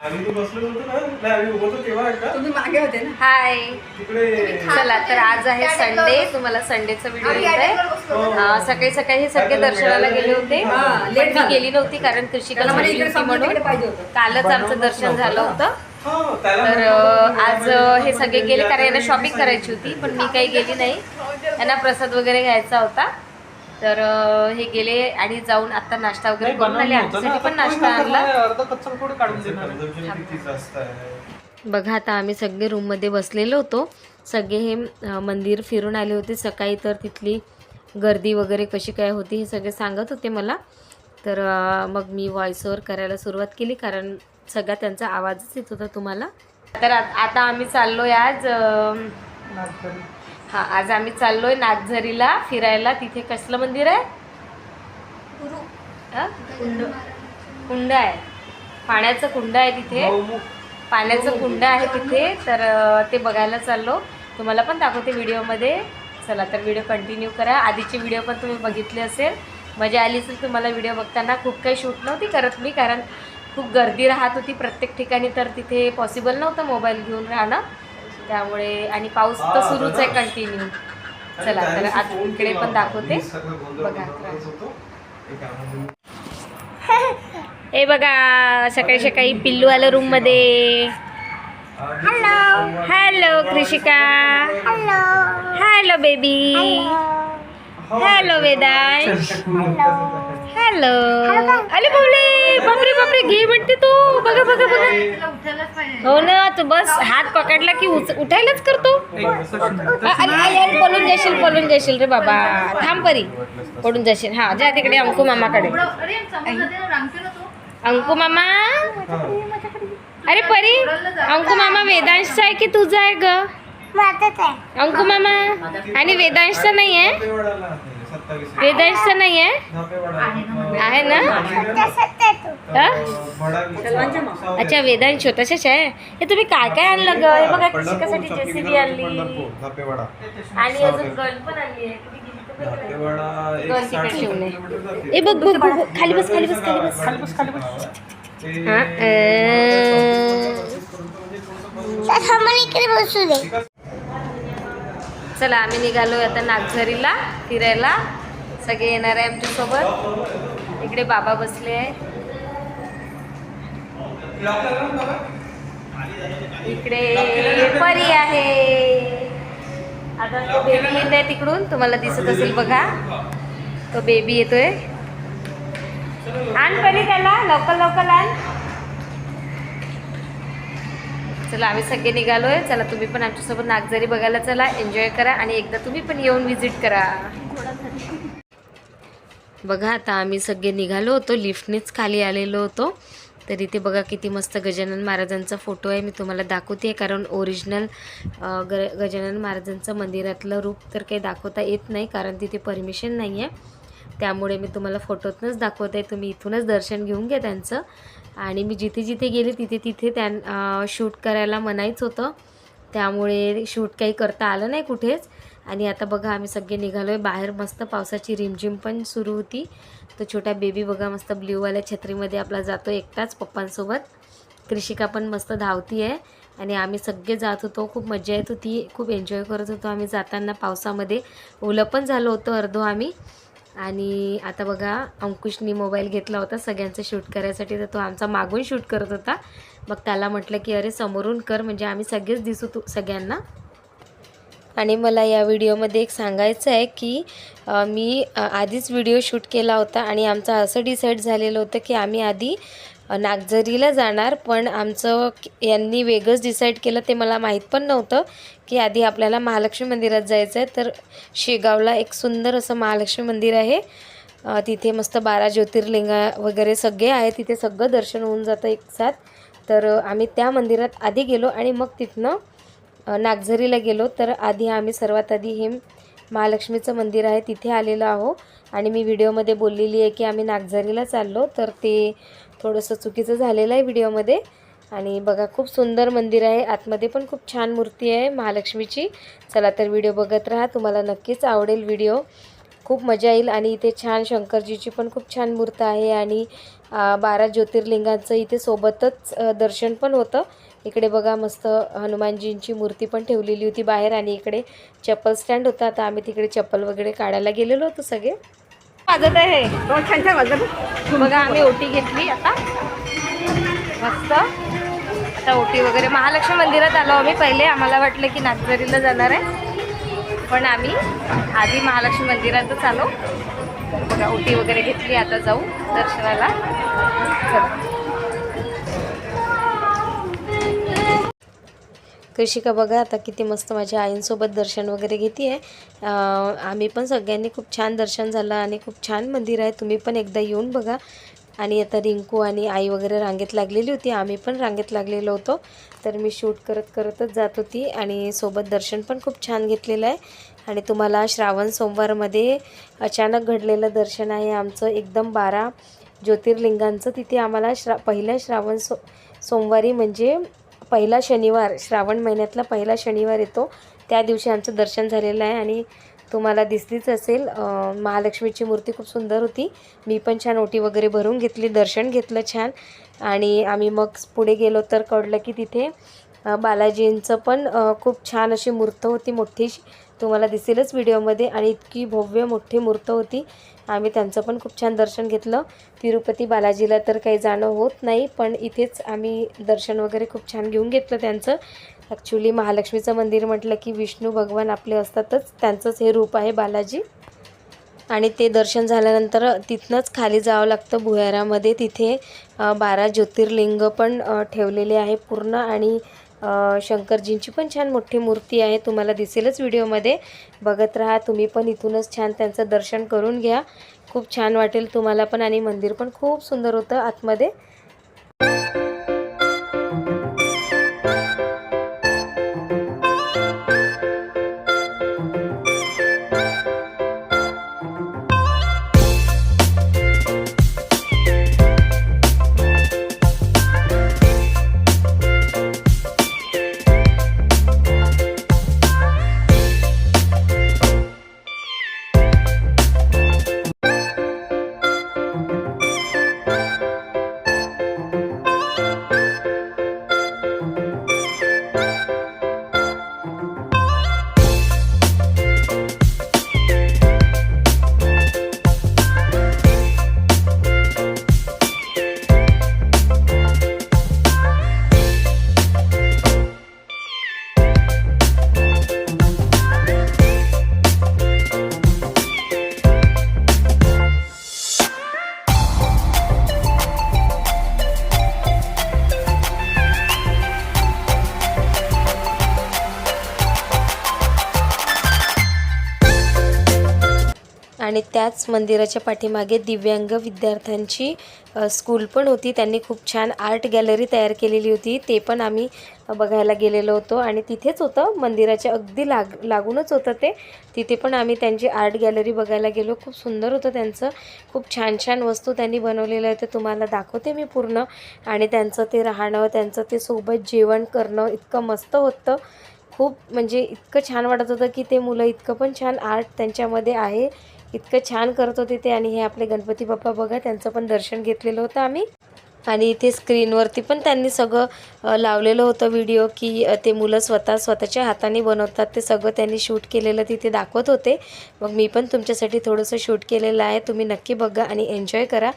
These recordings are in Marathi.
आम्ही तो बसलो होतो ना. नाही आम्ही उभं होतो तेव्हा एकदा. तुम्ही मागे होते ना? हाय. तिकडे चला तर आज आहे संडे तुम्हाला संडेचा व्हिडिओ येत आहे सकाळी सकाळी हे सगळे दर्शनाला गेले होते. हा, झालं. गेली नव्हती कारण कृषिका त्याला म्हणे सुट्टी इकडे होती समोर म्हणून कालच आमचं दर्शन झालं होतं. हा, त्याला तर आज हे सगळे गेले कारण यांना शॉपिंग करायची होती पण मी काही गेली नाही. यांना प्रसाद वगैरे घ्यायचा होता. तर हे गेले आणि जाऊन आता नाश्ता वगैरे करून आले. आमच्यासाठी पण नाश्ता आणला. बघा आता आम्ही सगळे रूममध्ये बसलेलो होतो. सगळे हे मंदिर फिरून आले होते. सकाळी तर तिथली गर्दी वगैरे कशी काय होती हे सगळे सांगत होते मला. तर मग मी व्हॉइस ओव्हर करायला सुरुवात केली कारण सगळा त्यांचा आवाजच येत होता तुम्हाला. तर आता आम्ही चाललोय आज. हां आज आम्ही चाललोय नागझरीला फिरायला. तिथे कसलं मंदिर आहे? अं? कुंड. कुंड आहे. पाण्याचं कुंड आहे तिथे. पाण्याचं कुंड आहे तिथे. तर ते बघायला चाललो. तुम्हाला पण दाखवते व्हिडिओमध्ये. चला तर व्हिडिओ कंटिन्यू करा. आधीचे व्हिडिओ पण तुम्ही बघितले असेल. मजा आली असेल तुम्हाला व्हिडिओ बघताना. खूप काही शूट नव्हती करत मी कारण खूप गर्दी राहत होती प्रत्येक ठिकाणी. तर तिथे पॉसिबल नव्हतं मोबाईल घेऊन राहणं. त्यामुळे आणि पाऊस तर सुरूच आहे कंटिन्यू चला तर फोन इकडे पण. दाखवते. बघा. हे बघा सकाळी सकाळी पिल्लू आलं रूममध्ये hello hello Krushika hello hello baby hello Vedansh hello अरे बाबले बापरे बापरे घे म्हणते तू. बघा बघा बघा. हो ना तू बस हात पकडला की उच- उठायलाच करतो. अ- अरे अरे, अरे, पळून जाशील पळून जाशील रे बाबा. थांब परी. पडून जाशील. हा जा तिकडे अंकू मामाकडे. अंकू मामा? अरे परी अंकु मामा वेदांशचा आहे की तुझा आहे ग? अंकु मामा? आणि वेदांशचा नाही आहे? वेदांशचा नाही आहे. आहे ना? हा? अच्छा वेदांश तसेच आहे. हे तुम्ही काय काय आणलं ग? हे बघा शिकासाठी जेसीबी आणली? आणि अजून गन पण आणली आहे. ए बघ बघ बघ. खाली बस खाली बस खाली बस. खाली बस खाली बस. हा. चला आम्ही निघालोय आता नागझरीला फिरायला. सगळे येणार आहे आमच्यासोबत. इकडे बाबा बसले आहे इकडे परी आहे. आता तो बेबी येत आहे तिकडून. तुम्हाला दिसत असेल बघा. तो बेबी येतोय. आण परी त्याला. लवकर लवकर आण. चला आम्ही सगळे निघालोय. चला तुम्ही पण आमच्यासोबत नागझरी बघायला चला. एन्जॉय करा आणि एकदा तुम्ही पण येऊन व्हिजिट करा. बघा आता आम्ही सगळे निघालो होतो. लिफ्टनेच खाली आलेलो होतो. तर इथे बघा किती मस्त गजानन महाराजांचा फोटो आहे. मी तुम्हाला दाखवते कारण ओरिजिनल ग गजानन महाराजांचं मंदिरातलं रूप तर काही दाखवता येत नाही कारण तिथे परमिशन नाही आहे त्यामुळे मी तुम्हाला फोटोतनंच दाखवत आहे तुम्ही इथूनच दर्शन घेऊन घ्या त्यांचं. आणि मी जिथे जिथे गेले तिथे तिथे त्यां शूट करायला मनाईच होतं. त्यामुळे शूट काही करता आलं नाही कुठेच. आणि आता बघा आम्ही सगळे निघालो आहे बाहेर. मस्त पावसाची रिमझिम पण सुरू होती. तो छोटा बेबी बघा मस्त ब्ल्यूवाल्या छत्रीमध्ये आपला जातो एकटाच पप्पांसोबत. कृषिका पण मस्त धावती आहे आणि आम्ही सगळे जात होतो. खूप मजा येत होती खूप एन्जॉय करत होतो आम्ही जाताना पावसामध्ये. ओलं पण झालो होतो अर्धो आम्ही. आणि आता बघा अंकुशनी मोबाईल घेतला होता सगळ्यांचं शूट करायसाठी. तर तो आमचा मागून शूट करत होता. मग त्याला म्हटलं की अरे समोरून कर. म्हणजे आम्ही सगळेच दिसू तू सगळ्यांना. आणि मला या व्हिडिओमध्ये एक सांगायचं आहे की मी आधीच व्हिडिओ शूट केला होता आणि आमचं असं डिसाईड झालेलं होतं की आम्ही आधी नागझरीला जाणार पण आमचं यांनी वेगळंच डिसाईड केलं ते मला माहीत पण नव्हतं की आधी आपल्याला महालक्ष्मी मंदिरात जायचं आहे. तर शेगावला एक सुंदर असं महालक्ष्मी मंदिर आहे. तिथे मस्त बारा ज्योतिर्लिंग वगैरे सगळे आहे तिथे सगळं दर्शन होऊन जातं एक साथ. तर आम्ही त्या मंदिरात आधी गेलो आणि मग तिथनं नागझरीला गेलो तर आधी आम्ही सर्वात आधी हे महालक्ष्मीचं मंदिर आहे तिथे आलेलो आहो आणि मी व्हिडिओमध्ये बोललेली आहे की आम्ही नागझरीला चाललो तर ते थोडंसं चुकीचं झालेलं आहे व्हिडिओमध्ये. आणि बघा खूप सुंदर मंदिर आहे आतमध्ये पण खूप छान मूर्ती आहे महालक्ष्मीची. चला तर व्हिडिओ बघत राहा तुम्हाला नक्कीच आवडेल व्हिडिओ. खूप मजा येईल आणि इथे छान शंकरजीची पण खूप छान मूर्त आहे आणि बारा ज्योतिर्लिंगांचं इथे सोबतच दर्शन पण होतं. इकडे बघा मस्त हनुमानजींची मूर्ती पण ठेवलेली होती बाहेर आणि इकडे चप्पल स्टँड होता. आता आम्ही तिकडे चप्पल वगैरे काढायला गेलेलो होतो सगळे. वाजत आहे छान छान वाजत बघा आम्ही ओटी घेतली आता. मस्त. आता ओटी वगैरे. महालक्ष्मी मंदिरात आलो आम्ही पहिले. आम्हाला वाटलं की नागझरीला जाणार आहे. पण आम्ही आधी महालक्ष्मी मंदिरातच आलो. बघा ओटी वगैरे घेतली. आता जाऊ दर्शनाला. चला. कृषिका बघा आता किती मस्त माझ्या आईंसोबत दर्शन वगैरे घेते आहे आम्ही पण सगळ्यांनी खूप छान दर्शन झालं आणि खूप छान मंदिर आहे. तुम्ही पण एकदा येऊन बघा. आणि आता रिंकू आणि आई वगैरे रांगेत लागलेली होती. आम्ही पण रांगेत लागलेलो होतो. तर मी शूट करत करतच जात होती आणि सोबत दर्शन पण खूप छान घेतलेलं आहे. आणि तुम्हाला श्रावण सोमवारमध्ये अचानक घडलेलं दर्शन आहे आमचं एकदम बारा ज्योतिर्लिंगांचं. तिथे आम्हाला श्रा पहिल्या श्रावण सो सोमवारी म्हणजे पहिला शनिवार श्रावण महिन्यातला पहिला शनिवार येतो. त्या दिवशी आमचं दर्शन झालेलं आहे आणि तुम्हाला दिसलीच असेल महालक्ष्मीची मूर्ती खूप सुंदर होती. मी पण छान ओटी वगैरे भरून घेतली दर्शन घेतलं छान. आणि आम्ही मग पुढे गेलो तर कळलं की तिथे बालाजींचं पण खूप छान अशी मूर्त होती मोठीशी तुम्हाला दिसेलच व्हिडिओमध्ये आणि इतकी भव्य मोठी मूर्त होती. आम्ही त्यांचं पण खूप छान दर्शन घेतलं. तिरुपती बालाजीला तर काही जाणं होत नाही पण इथेच आम्ही दर्शन वगैरे खूप छान घेऊन घेतलं त्यांचं. ॲक्च्युली महालक्ष्मीचं मंदिर म्हटलं की विष्णू भगवान आपले असतातच त्यांचंच हे रूप आहे बालाजी. आणि ते दर्शन झाल्यानंतर तिथनंच खाली जावं लागतं भुयारामध्ये. तिथे बारा ज्योतिर्लिंग पण ठेवलेले आहे पूर्ण. आणि शंकरजींची पण छान मोठी मूर्ती आहे तुम्हाला दिसेलच व्हिडिओमध्ये. बघत राहा तुम्ही पण इथूनच छान त्यांचं दर्शन करून घ्या. खूप छान वाटेल तुम्हाला पण आणि मंदिर पण खूप सुंदर होतं आतमध्ये. आणि त्याच मंदिराच्या पाठीमागे दिव्यांग विद्यार्थ्यांची स्कूल पण होती. त्यांनी खूप छान आर्ट गॅलरी तयार केलेली होती. ते पण आम्ही बघायला गेलेलो होतो. आणि तिथेच होतं मंदिराच्या अगदी लाग लागूनच होतं ते. तिथे पण आम्ही त्यांची आर्ट गॅलरी बघायला गेलो. खूप सुंदर होतं त्यांचं. खूप छान छान वस्तू त्यांनी बनवलेल्या होत्या तुम्हाला दाखवते मी पूर्ण. आणि त्यांचं ते राहणं त्यांचं ते सोबत जेवण करणं इतकं मस्त होतं. खूप म्हणजे इतकं छान वाटत होतं की ते मुलं इतकं पण छान आर्ट त्यांच्यामध्ये आहे. इतकं छान करत होते ते आणि हे आपले गणपती बाप्पा बघा त्यांचं पण दर्शन घेतलेलं होतं आम्ही. आणि इथे स्क्रीनवरती पण त्यांनी सगळं लावलेलं होतं व्हिडिओ की ते मुलं स्वतः स्वतःच्या हाताने बनवतात. ते सगळं त्यांनी शूट केलेलं तिथे दाखवत होते. मग मी पण तुमच्यासाठी थोडंसं शूट केलेलं आहे. तुम्ही नक्की बघा आणि एन्जॉय करा.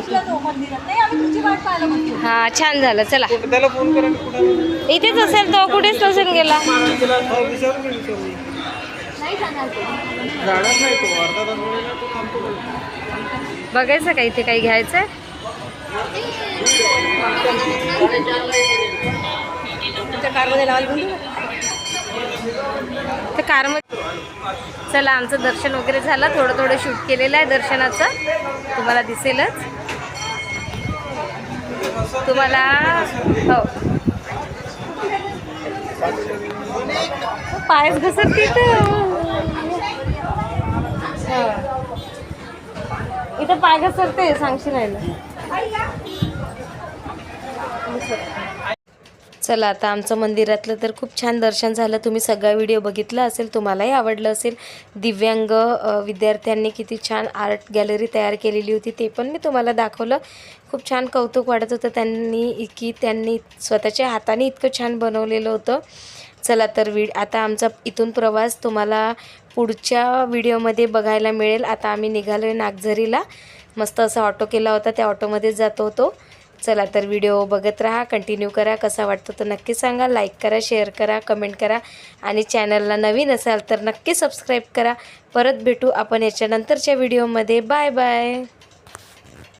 हो हा छान झालं चला. त्याला फोन करा कुठे इथेच असेल तो कुठेच नसेल गेला. बघायचं का इथे काही घ्यायचं तर कारमध्ये चला आमचं दर्शन वगैरे झालं. थोडं थोडं शूट केलेलं आहे दर्शनाचं. तुम्हाला दिसेलच. तुम्हाला हो. पायस घसरते हो. इथं पाय घसरते सांगशील आहे ना? चला आता आमचं मंदिरातलं तर खूप छान दर्शन झालं. तुम्ही सगळा व्हिडिओ बघितला असेल तुम्हालाही आवडलं असेल. दिव्यांग विद्यार्थ्यांनी किती छान आर्ट गॅलरी तयार केलेली होती ते पण मी तुम्हाला दाखवलं. खूप छान कौतुक वाटत होतं त्यांनी की त्यांनी स्वतःच्या हाताने इतकं छान बनवलेलं होतं. चला तर वि आता आमचा इथून प्रवास तुम्हाला पुढच्या व्हिडिओमध्ये बघायला मिळेल. आता आम्ही निघालो आहे नागझरीला. मस्त असा ऑटो केला होता त्या ऑटोमध्येच जात होतो. चला तर व्हिडिओ बघत राहा कंटिन्यू करा. कसा वाटतो तर नक्की सांगा. लाईक करा शेअर करा कमेंट करा. आणि चॅनलला नवीन असाल तर नक्की सबस्क्राईब करा. परत भेटू आपण याच्यानंतरच्या व्हिडिओमध्ये बाय बाय